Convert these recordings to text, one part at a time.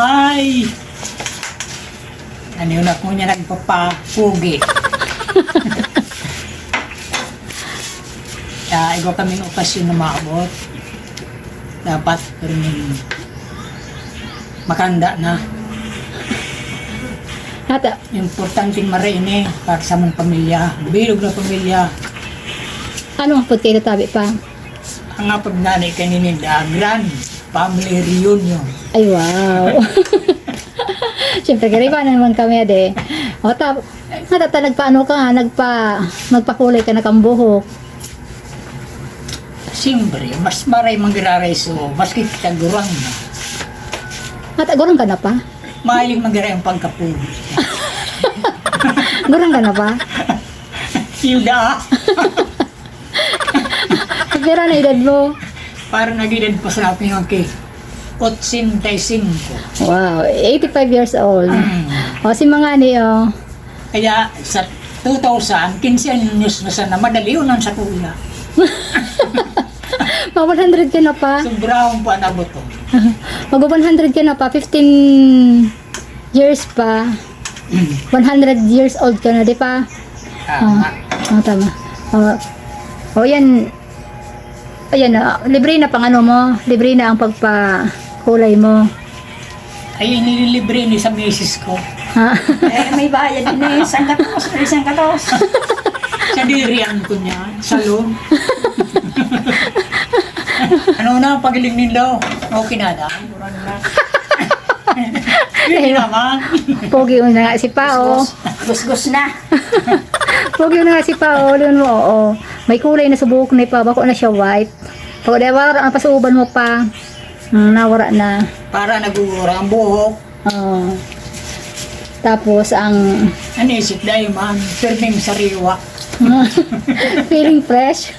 Hi! Ano yun ako niya nagpapapugi. Kaya ikaw kaming okasyon na maabot. Dapat rin makanda na. Hata, Importante marini para sa mong pamilya. Bilog na pamilya. ano ang pud kayo tabi pa? Ang nga pagnanay kaninin, the grand family reunion. Ay, wow. Siyempre, kariba na naman kami, ade. O, tap, natata, nagpaano ka, nagpa, magpakulay ka na kang buhok. Siyempre, mas maray manggiraray so, mas kita gurang na. Hata, gurang ka na pa? Mahiling mangiray ang pagkapugi. Gurang ka na pa? Yuda! Pagkira na edad mo. Para nagilid pa sa akin yung kay 85. Wow, 85 years old. Mm. O, si mga ni, oh. Kaya sa 2000, 15 anyos na sana, madali yun sa kuya. Mag 100 ka na pa. Sobrang pa nabot to. Mag 100 ka na pa. 15 years pa. 100 years old ka na, di pa? Tama. Oh, tama. Oh, oh yan. Ayan, ah, libre na pang ano mo. Libre na ang pagpakulay mo. Ay, nililibre ni sa misis ko. Ha? Eh, may bayad din eh. Isang katos, isang katos. Sa dirian ko niya, salon. ano na, pagiling nila, okay na na. Hindi naman. Pogi mo na nga si Pao. Gusgus na. Pogi mo na nga si Pao. Yun mo, oo. May kulay na sa buhok na pa. Bako na siya white. Pag wala ang pasuban mo pa. Hmm, nawara na. Para nagugura ang buhok. Oo. Tapos ang Anisip dahil man, pirming sariwa. feeling fresh.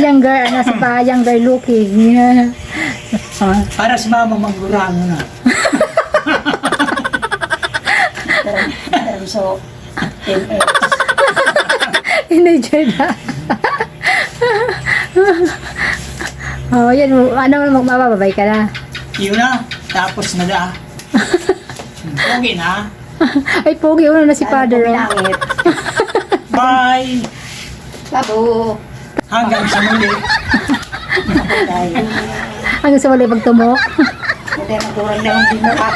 younger, ano si pa, younger looking. Ah, Para sa mama magurano na. So, Teenager na. oh, yan. Ano, magmababay ka na. Yun na, tapos na da. Okay na. Ay, pogi. Ano na si father. oh. Bye! Babu. Hanggang sa muli. Hanggang sa wala pagtumok. hindi na durang na yung binukat.